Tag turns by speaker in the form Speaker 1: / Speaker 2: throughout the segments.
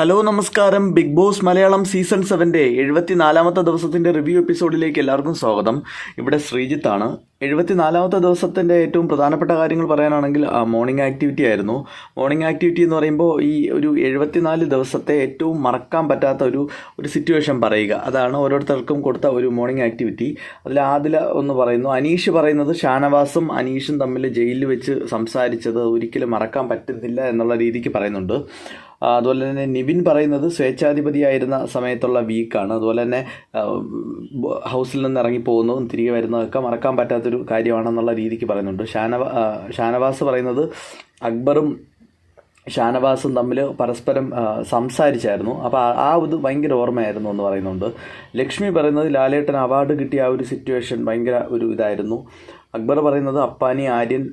Speaker 1: Hello നമസ്കാരം. Big Boss Malayalam season സെവന്റെ എഴുപത്തിനാലാമത്തെ ദിവസത്തിന്റെ റിവ്യൂ എപ്പിസോഡിലേക്ക് എല്ലാവർക്കും സ്വാഗതം. ഇവിടെ ശ്രീജിത്താണ് എഴുപത്തിനാലാമത്തെ ദിവസത്തിന്റെ ഏറ്റവും പ്രധാനപ്പെട്ട കാര്യങ്ങൾ പറയാനാണെങ്കിൽ മോർണിംഗ് ആക്ടിവിറ്റി ആയിരുന്നു. മോർണിംഗ് ആക്ടിവിറ്റി എന്ന് പറയുമ്പോൾ ഈ ഒരു എഴുപത്തിനാല് ദിവസത്തെ ഏറ്റവും മറക്കാൻ പറ്റാത്ത ഒരു ഒരു സിറ്റുവേഷൻ പറയുക. അതാണ് ഓരോരുത്തർക്കും കൊടുത്ത ഒരു മോർണിംഗ് ആക്ടിവിറ്റി അതിൽ ആദില ഒന്ന് പറയുന്നു അനീഷ് പറയുന്നത് ഷാനവാസും അനീഷും തമ്മിൽ ജയിലിൽ വെച്ച് സംസാരിച്ചത് ഒരിക്കലും മറക്കാൻ പറ്റുന്നില്ല എന്നുള്ള രീതിക്ക് പറയുന്നുണ്ട്. അതുപോലെ തന്നെ നിവിൻ പറയുന്നത് സ്വേച്ഛാധിപതിയായിരുന്ന സമയത്തുള്ള വീക്കാണ്. അതുപോലെ തന്നെ ഹൗസിൽ നിന്ന് ഇറങ്ങി പോകുന്നതും തിരികെ വരുന്നതൊക്കെ മറക്കാൻ പറ്റാത്തൊരു കാര്യമാണെന്നുള്ള രീതിക്ക് പറയുന്നുണ്ട്. ഷാനവാ ഷാനവാസ് പറയുന്നത് അക്ബറും ഷാനവാസും തമ്മിൽ പരസ്പരം സംസാരിച്ചായിരുന്നു. അപ്പോൾ ആ- ഇത് ഭയങ്കര ഓർമ്മയായിരുന്നു എന്ന് പറയുന്നുണ്ട്. ലക്ഷ്മി പറയുന്നത് ലാലേട്ടൻ അവാർഡ് കിട്ടിയ ആ ഒരു സിറ്റുവേഷൻ ഭയങ്കര ഒരു ഇതായിരുന്നു. അക്ബർ പറയുന്നത് അപ്പാനി ആര്യൻ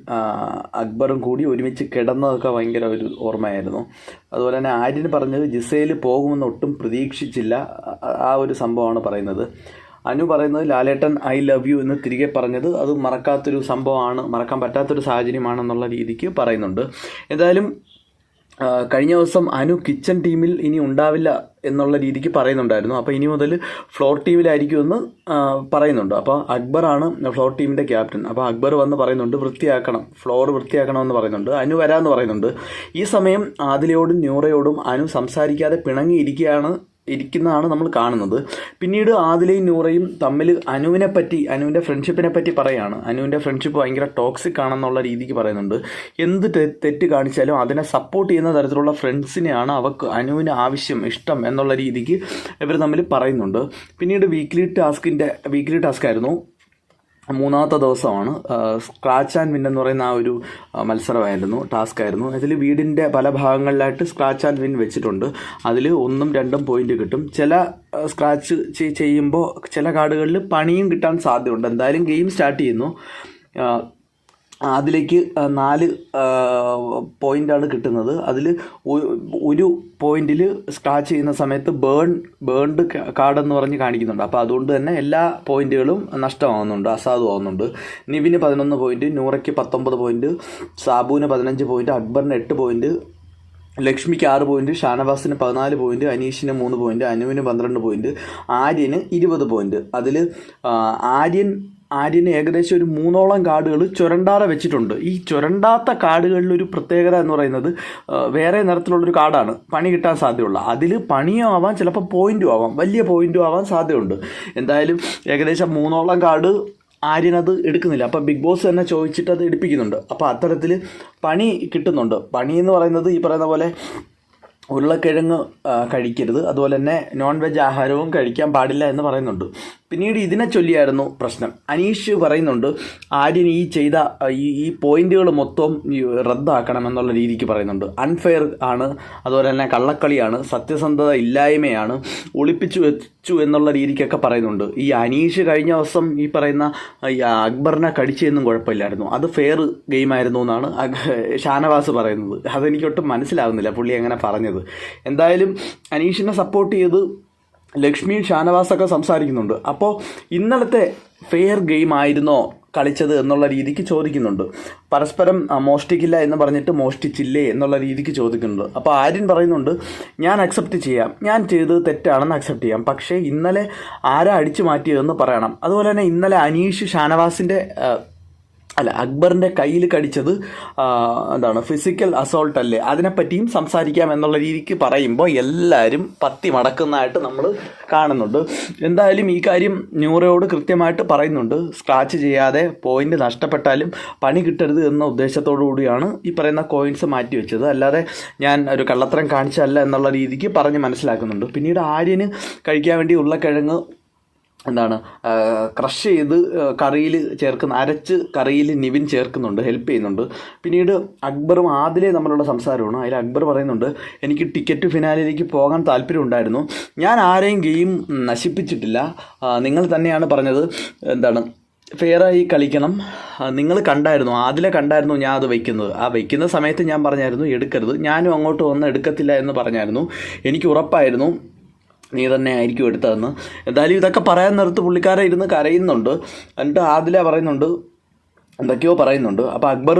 Speaker 1: അക്ബറും കൂടി ഒരുമിച്ച് കിടന്നതൊക്കെ ഭയങ്കര ഒരു ഓർമ്മയായിരുന്നു. അതുപോലെ തന്നെ ആര്യൻ പറഞ്ഞത് ജിസയിൽ പോകുമെന്ന് ഒട്ടും പ്രതീക്ഷിച്ചില്ല. ആ- ഒരു സംഭവമാണ് പറയുന്നത്. അനു പറയുന്നത് ലാലേട്ടൻ ഐ ലവ് യു എന്ന് തിരികെ പറഞ്ഞത് അത് മറക്കാത്തൊരു സംഭവമാണ് മറക്കാൻ പറ്റാത്തൊരു സാഹചര്യമാണെന്നുള്ള രീതിക്ക് പറയുന്നുണ്ട്. എന്തായാലും കഴിഞ്ഞ ദിവസം അനു കിച്ചൺ ടീമിൽ ഇനി ഉണ്ടാവില്ല എന്നുള്ള രീതിക്ക് പറയുന്നുണ്ടായിരുന്നു. അപ്പോൾ ഇനി മുതൽ ഫ്ലോർ ടീമിലായിരിക്കുമെന്ന് പറയുന്നുണ്ട്. അപ്പോൾ അക്ബറാണ് ഫ്ലോർ ടീമിന്റെ ക്യാപ്റ്റൻ അപ്പോൾ അക്ബർ വന്ന് പറയുന്നുണ്ട് വൃത്തിയാക്കണം. ഫ്ലോർ വൃത്തിയാക്കണമെന്ന് പറയുന്നുണ്ട്. അനു വരാമെന്ന് പറയുന്നുണ്ട്. ഈ സമയം ആദിലയോടും ന്യൂറയോടും അനു സംസാരിക്കാതെ പിണങ്ങിയിരിക്കുകയാണ് ഇരിക്കുന്നതാണ് നമ്മൾ കാണുന്നത്. പിന്നീട് ആദിലയും നൂറയും തമ്മിൽ അനുവിനെ പറ്റി അനുവിന്റെ ഫ്രണ്ട്ഷിപ്പിനെ പറ്റി പറയുകയാണ് അനുവിന്റെ ഫ്രണ്ട്ഷിപ്പ് ഭയങ്കര ടോക്സിക് ആണെന്നുള്ള രീതിക്ക് പറയുന്നുണ്ട്. എന്ത് തെറ്റ് കാണിച്ചാലും അതിനെ സപ്പോർട്ട് ചെയ്യുന്ന തരത്തിലുള്ള ഫ്രണ്ട്സിനെയാണ് അവർക്ക് അനുവിന് ആവശ്യം ഇഷ്ടം എന്നുള്ള രീതിക്ക് ഇവർ തമ്മിൽ പറയുന്നുണ്ട്. പിന്നീട് വീക്ക്ലി ടാസ്കിന്റെ വീക്ക്ലി ടാസ്ക് ആയിരുന്നു. മൂന്നാമത്തെ ദിവസമാണ്. സ്ക്രാച്ച് ആൻഡ് വിൻ എന്ന് പറയുന്ന ആ ഒരു മത്സരമായിരുന്നു ടാസ്ക് ആയിരുന്നു അതിൽ വീടിന്റെ പല ഭാഗങ്ങളിലായിട്ട് സ്ക്രാച്ച് ആൻഡ് വിൻ വെച്ചിട്ടുണ്ട്. അതിൽ ഒന്നും രണ്ടും പോയിന്റ് കിട്ടും. ചില സ്ക്രാച്ച് ചെയ്യുമ്പോൾ ചില കാർഡുകളിൽ പണിയും കിട്ടാൻ സാധ്യതയുണ്ട്. എന്തായാലും ഗെയിം സ്റ്റാർട്ട് ചെയ്യുന്നു. അതിലേക്ക് നാല് പോയിന്റാണ് കിട്ടുന്നത്. അതിൽ ഒരു പോയിന്റിൽ സ്ക്രാച്ച് ചെയ്യുന്ന സമയത്ത് ബേൺ ബേൺഡ് കാർഡ് എന്ന് പറഞ്ഞ് കാണിക്കുന്നുണ്ട്. അപ്പോൾ അതുകൊണ്ട് തന്നെ എല്ലാ പോയിന്റുകളും നഷ്ടമാവുന്നുണ്ട് അസാധുവാകുന്നുണ്ട് നിവിന് പതിനൊന്ന് പോയിന്റ് നൂറയ്ക്ക് പത്തൊമ്പത് പോയിന്റ് സാബുവിന് പതിനഞ്ച് പോയിന്റ് അക്ബറിന് എട്ട് പോയിന്റ് ലക്ഷ്മിക്ക് ആറ് പോയിന്റ് ഷാനവാസിന് പതിനാല് പോയിന്റ് അനീഷിന് മൂന്ന് പോയിന്റ് അനുവിന് പന്ത്രണ്ട് പോയിന്റ് ആര്യന് ഇരുപത് പോയിന്റ്. അതിൽ ആര്യൻ ആര്യന് ഏകദേശം ഒരു മൂന്നോളം കാർഡുകൾ ചുരണ്ടാറ വെച്ചിട്ടുണ്ട്. ഈ ചുരണ്ടാത്ത കാർഡുകളിൽ ഒരു പ്രത്യേകത എന്ന് പറയുന്നത് വേറെ നിറത്തിലുള്ളൊരു കാർഡാണ് പണി കിട്ടാൻ സാധ്യതയുള്ള. അതിൽ പണിയും ആവാം ചിലപ്പോൾ പോയിന്റും ആവാം. വലിയ പോയിന്റും ആവാൻ സാധ്യതയുണ്ട്. എന്തായാലും ഏകദേശം മൂന്നോളം കാർഡ് ആര്യനത് എടുക്കുന്നില്ല. അപ്പോൾ ബിഗ് ബോസ് തന്നെ ചോദിച്ചിട്ട് അത് എടുപ്പിക്കുന്നുണ്ട്. അപ്പോൾ അത്തരത്തിൽ പണി കിട്ടുന്നുണ്ട്. പണി എന്ന് പറയുന്നത് ഈ പറയുന്ന പോലെ ഉരുളക്കിഴങ്ങ് കഴിക്കരുത്. അതുപോലെ തന്നെ നോൺ വെജ് ആഹാരവും കഴിക്കാൻ പാടില്ല എന്ന് പറയുന്നുണ്ട്. പിന്നീട് ഇതിനെ ചൊല്ലിയായിരുന്നു പ്രശ്നം. അനീഷ് പറയുന്നുണ്ട് ആര്യൻ ഈ ചെയ്ത ഈ ഈ പോയിന്റുകൾ മൊത്തം റദ്ദാക്കണം എന്നുള്ള രീതിക്ക് പറയുന്നുണ്ട്. അൺഫെയർ ആണ് അതുപോലെ തന്നെ കള്ളക്കളിയാണ് സത്യസന്ധത ഇല്ലായ്മയാണ് ഒളിപ്പിച്ചു വെച്ചു എന്നുള്ള രീതിക്കൊക്കെ പറയുന്നുണ്ട്. ഈ അനീഷ് കഴിഞ്ഞ ദിവസം ഈ പറയുന്ന ഈ അക്ബറിനെ കടിച്ചെന്നും കുഴപ്പമില്ലായിരുന്നു. അത് ഫെയർ ഗെയിമായിരുന്നു എന്നാണ് ഷാനവാസ് പറയുന്നത്. അതെനിക്കൊട്ടും മനസ്സിലാവുന്നില്ല പുള്ളി അങ്ങനെ പറഞ്ഞത്. എന്തായാലും അനീഷിനെ സപ്പോർട്ട് ചെയ്ത് ലക്ഷ്മി ഷാനവാസൊക്കെ സംസാരിക്കുന്നുണ്ട്. അപ്പോൾ ഇന്നലത്തെ ഫെയർ ഗെയിം ആയിരുന്നോ കളിച്ചത് എന്നുള്ള രീതിക്ക് ചോദിക്കുന്നുണ്ട്. പരസ്പരം മോഷ്ടിക്കില്ല എന്ന് പറഞ്ഞിട്ട് മോഷ്ടിച്ചില്ലേ എന്നുള്ള രീതിക്ക് ചോദിക്കുന്നുണ്ട്. അപ്പോൾ ആര്യൻ പറയുന്നുണ്ട് ഞാൻ അക്സെപ്റ്റ് ചെയ്യാം. ഞാൻ ചെയ്തത് തെറ്റാണെന്ന് അക്സെപ്റ്റ് ചെയ്യാം. പക്ഷേ ഇന്നലെ ആരാ അടിച്ചു മാറ്റിയതെന്ന് പറയണം. അതുപോലെ തന്നെ ഇന്നലെ അനീഷ് ഷാനവാസിന്റെ അല്ല അക്ബറിന്റെ കയ്യിൽ കടിച്ചത് എന്താണ് ഫിസിക്കൽ അസോൾട്ട് അല്ലേ? അതിനെപ്പറ്റിയും സംസാരിക്കാം എന്നുള്ള രീതിക്ക് പറയുമ്പോൾ എല്ലാവരും പത്തി മടക്കുന്നതായിട്ട് നമ്മൾ കാണുന്നുണ്ട്. എന്തായാലും ഈ കാര്യം ന്യൂറയോട് കൃത്യമായിട്ട് പറയുന്നുണ്ട്. സ്ക്രാച്ച് ചെയ്യാതെ പോയിന്റ് നഷ്ടപ്പെട്ടാലും പണി കിട്ടരുത് എന്ന ഉദ്ദേശത്തോടു കൂടിയാണ് ഈ പറയുന്ന കോയിൻസ് മാറ്റി വെച്ചത്. അല്ലാതെ ഞാൻ ഒരു കള്ളത്തരം കാണിച്ചല്ല എന്നുള്ള രീതിക്ക് പറഞ്ഞ് മനസ്സിലാക്കുന്നുണ്ട്. പിന്നീട് ആര്യന് കഴിക്കാൻ വേണ്ടി ഉരുളക്കിഴങ്ങ് എന്താണ് ക്രഷ് ചെയ്ത് കറിയിൽ ചേർക്കുന്ന അരച്ച് കറിയിൽ നിവിൻ ചേർക്കുന്നുണ്ട് ഹെൽപ്പ് ചെയ്യുന്നുണ്ട്. പിന്നീട് അക്ബറും ആദിലെ തമ്മിലുള്ള സംസാരമാണ്. അതിൽ അക്ബർ പറയുന്നുണ്ട് എനിക്ക് ടിക്കറ്റ് ഫിനാലിലേക്ക് പോകാൻ താല്പര്യം ഉണ്ടായിരുന്നു. ഞാൻ ആരെയും ഗെയിം നശിപ്പിച്ചിട്ടില്ല. നിങ്ങൾ തന്നെയാണ് പറഞ്ഞത് എന്താണ് ഫെയറായി കളിക്കണം. നിങ്ങൾ കണ്ടായിരുന്നു ആദിലെ കണ്ടായിരുന്നു ഞാൻ അത് വയ്ക്കുന്നത്. ആ വയ്ക്കുന്ന സമയത്ത് ഞാൻ പറഞ്ഞായിരുന്നു എടുക്കരുത്. ഞാനും അങ്ങോട്ട് വന്ന് എടുക്കത്തില്ല എന്ന് പറഞ്ഞായിരുന്നു. എനിക്ക് ഉറപ്പായിരുന്നു. നീ തന്നെ ആയിരിക്കും എടുത്തതെന്ന്. എന്തായാലും ഇതൊക്കെ പറയാൻ നേരത്ത് പുള്ളിക്കാരെ ഇരുന്ന് കരയുന്നുണ്ട്. എന്നിട്ട് ആദില പറയുന്നുണ്ട് എന്തൊക്കെയോ പറയുന്നുണ്ട്. അപ്പോൾ അക്ബർ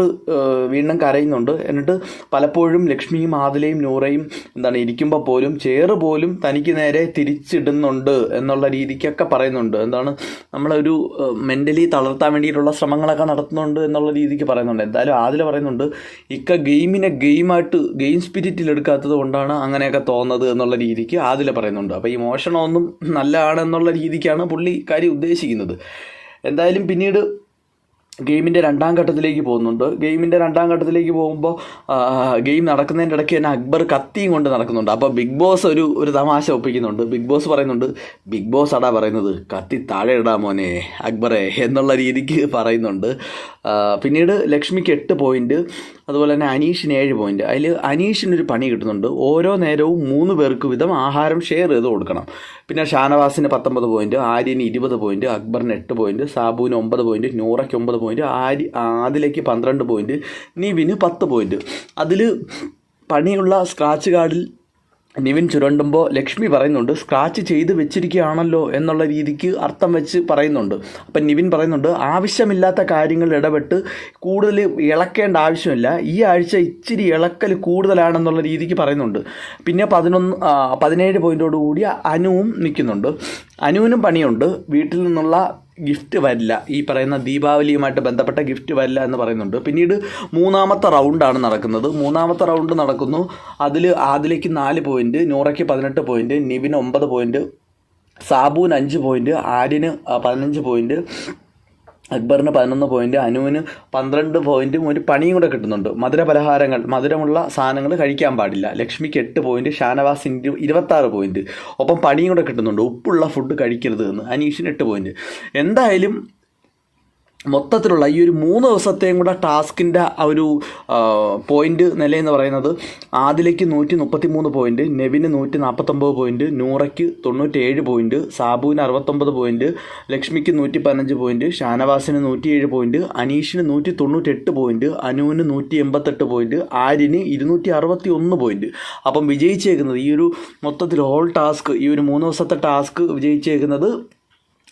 Speaker 1: വീണ്ടും കരയുന്നുണ്ട്. എന്നിട്ട് പലപ്പോഴും ലക്ഷ്മിയും ആദിലയും നൂറയും എന്താണ് ഇരിക്കുമ്പോൾ പോലും ചേറ് പോലും തനിക്ക് നേരെ തിരിച്ചിടുന്നുണ്ട് എന്നുള്ള രീതിക്കൊക്കെ പറയുന്നുണ്ട്. എന്താണ് നമ്മളൊരു മെന്റലി തളർത്താൻ വേണ്ടിയിട്ടുള്ള ശ്രമങ്ങളൊക്കെ നടത്തുന്നുണ്ട് എന്നുള്ള രീതിക്ക് പറയുന്നുണ്ട്. എന്തായാലും ആദില പറയുന്നുണ്ട് ഇക്ക ഗെയിമിനെ ഗെയിമായിട്ട് ഗെയിം സ്പിരിറ്റിൽ എടുക്കാത്തത് കൊണ്ടാണ് അങ്ങനെയൊക്കെ തോന്നുന്നത് എന്നുള്ള രീതിക്ക് ആദില പറയുന്നുണ്ട്. അപ്പോൾ ഈ മോഷണമൊന്നും നല്ലതാണെന്നുള്ള രീതിക്കാണ് പുള്ളി കാര്യം ഉദ്ദേശിക്കുന്നത്. എന്തായാലും പിന്നീട് ഗെയിമിന്റെ രണ്ടാം ഘട്ടത്തിലേക്ക് പോകുന്നുണ്ട്. ഗെയിമിന്റെ രണ്ടാം ഘട്ടത്തിലേക്ക് പോകുമ്പോൾ ഗെയിം നടക്കുന്നതിന്റെ ഇടയ്ക്ക് തന്നെ അക്ബർ കത്തിയും കൊണ്ട് നടക്കുന്നുണ്ട്. അപ്പോൾ ബിഗ് ബോസ് ഒരു ഒരു തമാശ ഒപ്പിക്കുന്നുണ്ട്. ബിഗ് ബോസ് പറയുന്നുണ്ട് ബിഗ് ബോസ് അടാ പറയുന്നത് കത്തി താഴെ ഇടാ മോനെ അക്ബറെ എന്നുള്ള രീതിക്ക് പറയുന്നുണ്ട്. പിന്നീട് ലക്ഷ്മിക്ക് എട്ട് പോയിന്റ് അതുപോലെ തന്നെ അനീഷിന് ഏഴ് പോയിന്റ്. അതിൽ അനീഷിനൊരു പണി കിട്ടുന്നുണ്ട്. ഓരോ നേരവും മൂന്ന് പേർക്ക് വീതം ആഹാരം ഷെയർ ചെയ്ത് കൊടുക്കണം. പിന്നെ ഷാനവാസിന് പത്തൊമ്പത് പോയിന്റ് ആര്യന് ഇരുപത് പോയിന്റ് അക്ബറിന് എട്ട് പോയിന്റ് സാബുവിന് ഒമ്പത് പോയിന്റ് നൂറയ്ക്ക് ഒമ്പത് പോയിന്റ് ആരി ആദിലേക്ക് പന്ത്രണ്ട് പോയിന്റ് നിവിന് പത്ത് പോയിന്റ്. അതിൽ പണിയുള്ള സ്ക്രാച്ച് കാർഡിൽ നിവിൻ ചുരണ്ടുമ്പോൾ ലക്ഷ്മി പറയുന്നുണ്ട് സ്ക്രാച്ച് ചെയ്ത് വെച്ചിരിക്കുകയാണല്ലോ എന്നുള്ള രീതിക്ക് അർത്ഥം വെച്ച് പറയുന്നുണ്ട്. അപ്പം നിവിൻ പറയുന്നുണ്ട് ആവശ്യമില്ലാത്ത കാര്യങ്ങൾ ഇടപെട്ട് കൂടുതൽ ഇളക്കേണ്ട ആവശ്യമില്ല. ഈ ആഴ്ച ഇച്ചിരി ഇളക്കൽ കൂടുതലാണെന്നുള്ള രീതിക്ക് പറയുന്നുണ്ട്. പിന്നെ പതിനൊന്ന് പതിനേഴ് പോയിന്റോടുകൂടി അനുവും നിൽക്കുന്നുണ്ട്. അനുവിനും പണിയുണ്ട്. വീട്ടിൽ നിന്നുള്ള ഗിഫ്റ്റ് വരില്ല. ഈ പറയുന്ന ദീപാവലിയുമായിട്ട് ബന്ധപ്പെട്ട ഗിഫ്റ്റ് വരില്ല എന്ന് പറയുന്നുണ്ട്. പിന്നീട് മൂന്നാമത്തെ റൗണ്ടാണ് നടക്കുന്നത്. മൂന്നാമത്തെ റൗണ്ട് നടക്കുന്നു. അതിൽ ആദിലേക്ക് നാല് പോയിന്റ് നൂറയ്ക്ക് പതിനെട്ട് പോയിന്റ് നിവിന് ഒമ്പത് പോയിന്റ് സാബുവിന് അഞ്ച് പോയിന്റ് ആര്യന് പതിനഞ്ച് പോയിന്റ് അക്ബറിന് പതിനൊന്ന് പോയിന്റ് അനുവിന് പന്ത്രണ്ട് പോയിന്റും ഒരു പണിയും കൂടെ കിട്ടുന്നുണ്ട്. മധുര പലഹാരങ്ങൾ മധുരമുള്ള സാധനങ്ങൾ കഴിക്കാൻ പാടില്ല. ലക്ഷ്മിക്ക് എട്ട് പോയിന്റ് ഷാനവാസിന് ഇരുപത്തി ആറ് പോയിന്റ് ഒപ്പം പണിയും കൂടെ കിട്ടുന്നുണ്ട്. ഉപ്പുള്ള ഫുഡ് കഴിക്കരുത് എന്ന്. അനീഷിന് എട്ട് പോയിന്റ് എന്തായാലും മൊത്തത്തിലുള്ള ഈ ഒരു മൂന്ന് ദിവസത്തെയും കൂടെ ടാസ്കിന്റെ ആ ഒരു പോയിന്റ് നിലയെന്ന് പറയുന്നത് ആദിലേക്ക് നൂറ്റി മുപ്പത്തി മൂന്ന് പോയിന്റ് നെവിന് നൂറ്റി നാൽപ്പത്തൊമ്പത് പോയിന്റ് നൂറയ്ക്ക് തൊണ്ണൂറ്റേഴ് പോയിന്റ് സാബുവിന് അറുപത്തൊമ്പത് പോയിന്റ് ലക്ഷ്മിക്ക് നൂറ്റി പതിനഞ്ച് പോയിന്റ് ഷാനവാസിന് നൂറ്റിയേഴ് പോയിന്റ് അനീഷിന് നൂറ്റി തൊണ്ണൂറ്റെട്ട് പോയിന്റ് അനുവിന് നൂറ്റി എൺപത്തെട്ട് പോയിന്റ് ആര്യന് ഇരുന്നൂറ്റി അറുപത്തി ഒന്ന് പോയിന്റ് അപ്പം വിജയിച്ചേക്കുന്നത് ഈ ഒരു മൊത്തത്തിൽ ഹോൾ ടാസ്ക് ഈ ഒരു മൂന്ന് ദിവസത്തെ ടാസ്ക് വിജയിച്ചേക്കുന്നത്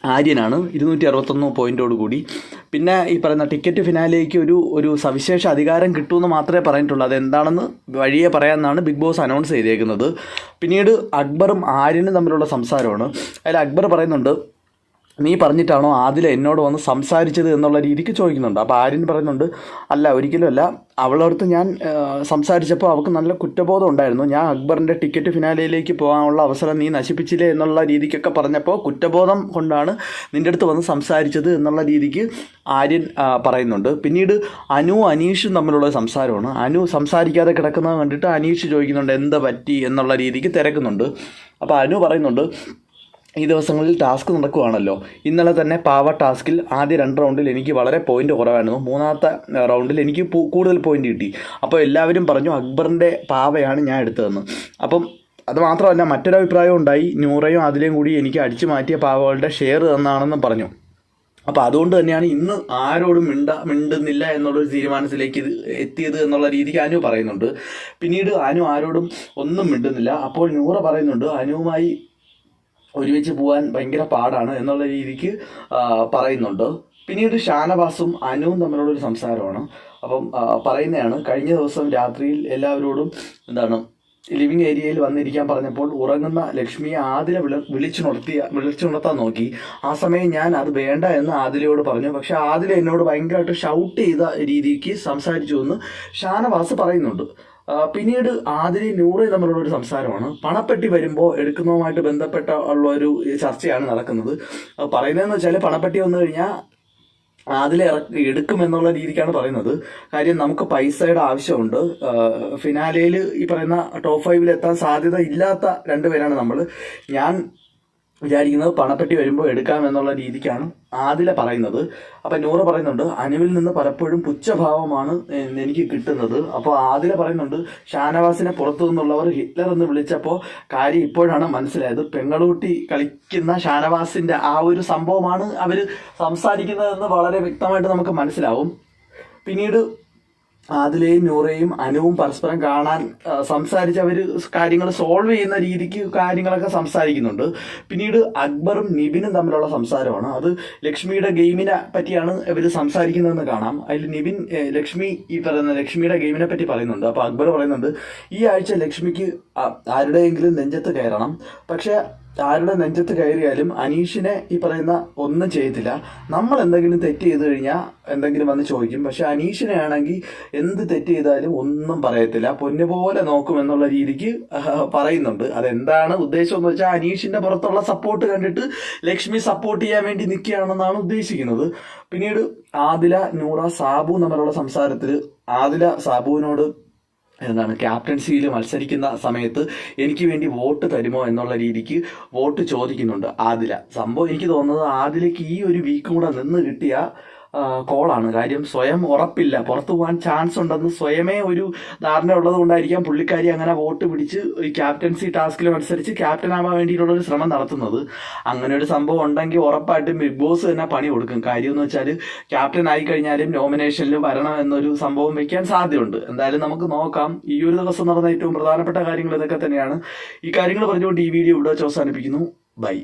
Speaker 1: ആര്യനാണ്. ഇരുന്നൂറ്റി അറുപത്തൊന്ന് പോയിന്റോട് കൂടി. പിന്നെ ഈ പറയുന്ന ടിക്കറ്റ് ഫിനാലേക്ക് ഒരു ഒരു സവിശേഷ അധികാരം കിട്ടുമെന്ന് മാത്രമേ പറഞ്ഞിട്ടുള്ളൂ. അതെന്താണെന്ന് വഴിയെ പറയാമെന്നാണ് ബിഗ് ബോസ് അനൗൺസ് ചെയ്തേക്കുന്നത്. പിന്നീട് അക്ബറും ആര്യനും തമ്മിലുള്ള സംസാരമാണ്. അതിൽ അക്ബർ പറയുന്നുണ്ട് നീ പറഞ്ഞിട്ടാണോ ആദില എന്നോട് വന്ന് സംസാരിച്ചത് എന്നുള്ള രീതിക്ക് ചോദിക്കുന്നുണ്ട്? അപ്പോൾ ആര്യൻ പറയുന്നുണ്ട് അല്ല ഒരിക്കലും അല്ല. അവളടുത്ത് ഞാൻ സംസാരിച്ചപ്പോൾ അവൾക്ക് നല്ല കുറ്റബോധം ഉണ്ടായിരുന്നു. ഞാൻ അക്ബറിന്റെ ടിക്കറ്റ് ഫിനാലയിലേക്ക് പോകാനുള്ള അവസരം നീ നശിപ്പിച്ചില്ലേ എന്നുള്ള രീതിക്കൊക്കെ പറഞ്ഞപ്പോൾ കുറ്റബോധം കൊണ്ടാണ് നിന്റെ അടുത്ത് വന്ന് സംസാരിച്ചത് എന്നുള്ള രീതിക്ക് ആര്യൻ പറയുന്നുണ്ട്. പിന്നീട് അനു അനീഷും തമ്മിലുള്ള സംസാരമാണ്. അനു സംസാരിക്കാതെ കിടക്കുന്നത് കണ്ടിട്ട് അനീഷ് ചോദിക്കുന്നുണ്ട് എന്താ പറ്റി? എന്നുള്ള രീതിക്ക് തിരക്കുന്നുണ്ട്. അപ്പോൾ അനു പറയുന്നുണ്ട് ഈ ദിവസങ്ങളിൽ ടാസ്ക് നടക്കുകയാണല്ലോ ഇന്നലെ തന്നെ പാവ ടാസ്കിൽ ആദ്യ രണ്ട് റൗണ്ടിൽ എനിക്ക് വളരെ പോയിന്റ് കുറവായിരുന്നു. മൂന്നാമത്തെ റൗണ്ടിൽ എനിക്ക് കൂടുതൽ പോയിന്റ് കിട്ടി. അപ്പോൾ എല്ലാവരും പറഞ്ഞു അക്ബറിന്റെ പാവയാണ് ഞാൻ എടുത്തതെന്ന്. അപ്പം അത് മാത്രമല്ല മറ്റൊരു അഭിപ്രായം ഉണ്ടായി. നൂറയും അതിലേയും കൂടി എനിക്ക് അടിച്ചു മാറ്റിയ പാവകളുടെ ഷെയർ തന്നാണെന്നും പറഞ്ഞു. അപ്പോൾ അതുകൊണ്ട് തന്നെയാണ് ഇന്ന് ആരോടും മിണ്ട മിണ്ടുന്നില്ല എന്നുള്ളൊരു തീരുമാനത്തിലേക്ക് ഇത് എത്തിയത് എന്നുള്ള രീതിക്ക് അനു പറയുന്നുണ്ട്. പിന്നീട് അനു ആരോടും ഒന്നും മിണ്ടുന്നില്ല. അപ്പോൾ നൂറ പറയുന്നുണ്ട് അനുവുമായി ഒരുമിച്ച് പോകാൻ ഭയങ്കര പാടാണ് എന്നുള്ള രീതിക്ക് പറയുന്നുണ്ട്. പിന്നീട് ഷാനവാസും അനുവും തമ്മിലുള്ളൊരു സംസാരമാണ്. അപ്പം പറയുന്നതാണ് കഴിഞ്ഞ ദിവസം രാത്രിയിൽ എല്ലാവരോടും എന്താണ് ലിവിങ് ഏരിയയിൽ വന്നിരിക്കാൻ പറഞ്ഞപ്പോൾ ഉറങ്ങുന്ന ലക്ഷ്മിയെ ആദില വിള വിളിച്ചുണർത്തിയ വിളിച്ചുണർത്താൻ നോക്കി. ആ സമയം ഞാൻ അത് വേണ്ട എന്ന് ആദിലയോട് പറഞ്ഞു. പക്ഷേ ആദില എന്നോട് ഭയങ്കരമായിട്ട് ഷൗട്ട് ചെയ്ത രീതിക്ക് സംസാരിച്ചു എന്ന് ഷാനവാസ് പറയുന്നുണ്ട്. പിന്നീട് ആതിരി നൂറി തമ്മിലുള്ള ഒരു സംസാരമാണ്. പണപ്പെട്ടി വരുമ്പോൾ എടുക്കുന്നതുമായിട്ട് ബന്ധപ്പെട്ട ഉള്ള ഒരു ചർച്ചയാണ് നടക്കുന്നത്. പറയുന്നതെന്ന് വെച്ചാൽ പണപ്പെട്ടി വന്നു കഴിഞ്ഞാൽ അതിൽ ഇറക്കി എടുക്കുമെന്നുള്ള രീതിക്കാണ് പറയുന്നത്. കാര്യം നമുക്ക് പൈസയുടെ ആവശ്യമുണ്ട്. ഫിനാലയിൽ ഈ പറയുന്ന ടോപ്പ് ഫൈവിൽ എത്താൻ സാധ്യത ഇല്ലാത്ത രണ്ടുപേരാണ് നമ്മൾ ഞാൻ വിചാരിക്കുന്നത് പണപ്പെട്ടി വരുമ്പോൾ എടുക്കാം എന്നുള്ള രീതിക്കാണ് ആദില പറയുന്നത്. അപ്പം നൂറ് പറയുന്നുണ്ട് അനുവിൽ നിന്ന് പലപ്പോഴും പുച്ഛഭാവമാണ് എനിക്ക് കിട്ടുന്നത്. അപ്പോൾ ആദില പറയുന്നുണ്ട് ഷാനവാസിനെ പുറത്തു നിന്നുള്ളവർ ഹിറ്റ്ലർ എന്ന് വിളിച്ചപ്പോൾ കാര്യം ഇപ്പോഴാണ് മനസ്സിലായത്. പെങ്ങളൂട്ടി കളിക്കുന്ന ഷാനവാസിന്റെ ആ ഒരു സംഭവമാണ് അവർ സംസാരിക്കുന്നതെന്ന് വളരെ വ്യക്തമായിട്ട് നമുക്ക് മനസ്സിലാവും. പിന്നീട് ആദിലയും നൂറയും അനുവും പരസ്പരം കാണാൻ സംസാരിച്ച് അവർ കാര്യങ്ങൾ സോൾവ് ചെയ്യുന്ന രീതിക്ക് കാര്യങ്ങളൊക്കെ സംസാരിക്കുന്നുണ്ട്. പിന്നീട് അക്ബറും നിബിനും തമ്മിലുള്ള സംസാരമാണ്. അത് ലക്ഷ്മിയുടെ ഗെയിമിനെ പറ്റിയാണ് ഇവർ സംസാരിക്കുന്നതെന്ന് കാണാം. അതിൽ നിബിൻ ലക്ഷ്മി ഈ പറയുന്ന ലക്ഷ്മിയുടെ ഗെയിമിനെ പറ്റി പറയുന്നുണ്ട്. അപ്പോൾ അക്ബർ പറയുന്നുണ്ട് ഈ ആഴ്ച ലക്ഷ്മിക്ക് ആരുടെയെങ്കിലും നെഞ്ചത്ത് കയറണം. പക്ഷെ ആരുടെ നെഞ്ചത്ത് കയറിയാലും അനീഷിനെ ഈ പറയുന്ന ഒന്നും ചെയ്യത്തില്ല. നമ്മൾ എന്തെങ്കിലും തെറ്റ് ചെയ്ത് കഴിഞ്ഞാൽ എന്തെങ്കിലും വന്ന് ചോദിക്കും. പക്ഷെ അനീഷിനെ ആണെങ്കിൽ എന്ത് തെറ്റ് ചെയ്താലും ഒന്നും പറയത്തില്ല. പൊന്നു പോലെ നോക്കും എന്നുള്ള രീതിക്ക് പറയുന്നുണ്ട്. അതെന്താണ് ഉദ്ദേശം എന്ന് വെച്ചാൽ അനീഷിന്റെ പുറത്തുള്ള സപ്പോർട്ട് കണ്ടിട്ട് ലക്ഷ്മി സപ്പോർട്ട് ചെയ്യാൻ വേണ്ടി നിൽക്കുകയാണെന്നാണ് ഉദ്ദേശിക്കുന്നത്. പിന്നീട് ആദില നൂറ സാബു തമ്മിലുള്ള സംസാരത്തിൽ ആദില സാബുവിനോട് എന്താണ് ക്യാപ്റ്റൻസിയിൽ മത്സരിക്കുന്ന സമയത്ത് എനിക്ക് വേണ്ടി വോട്ട് തരുമോ എന്നുള്ള രീതിക്ക് വോട്ട് ചോദിക്കുന്നുണ്ട് ആദില. സംഭവം എനിക്ക് തോന്നുന്നത് ആദിലയ്ക്ക് ഈ ഒരു വീക്ക് കൂടെ നിന്ന് കിട്ടിയ കോളാണ്. കാര്യം സ്വയം ഉറപ്പില്ല. പുറത്തു പോകാൻ ചാൻസ് ഉണ്ടെന്ന് സ്വയമേ ഒരു ധാരണ ഉള്ളത് കൊണ്ടായിരിക്കാം പുള്ളിക്കാരി അങ്ങനെ വോട്ട് പിടിച്ച് ക്യാപ്റ്റൻസി ടാസ്കിൽ മത്സരിച്ച് ക്യാപ്റ്റനാവാൻ വേണ്ടിയിട്ടുള്ള ശ്രമം നടത്തുന്നത്. അങ്ങനെ ഒരു സംഭവം ഉണ്ടെങ്കിൽ ഉറപ്പായിട്ടും ബിഗ് ബോസ് തന്നെ പണി കൊടുക്കും. കാര്യം എന്ന് വെച്ചാൽ ക്യാപ്റ്റൻ ആയി കഴിഞ്ഞാലും നോമിനേഷനിൽ വരണം എന്നൊരു സംഭവം വെക്കാൻ സാധ്യതയുണ്ട്. എന്തായാലും നമുക്ക് നോക്കാം. ഈ ഒരു ദിവസം നടന്ന ഏറ്റവും പ്രധാനപ്പെട്ട കാര്യങ്ങൾ ഇതൊക്കെ തന്നെയാണ്. ഈ കാര്യങ്ങൾ പറഞ്ഞുകൊണ്ട് ഈ വീഡിയോ ഇവിടെ വെച്ച് അവസാനിപ്പിക്കുന്നു. ബൈ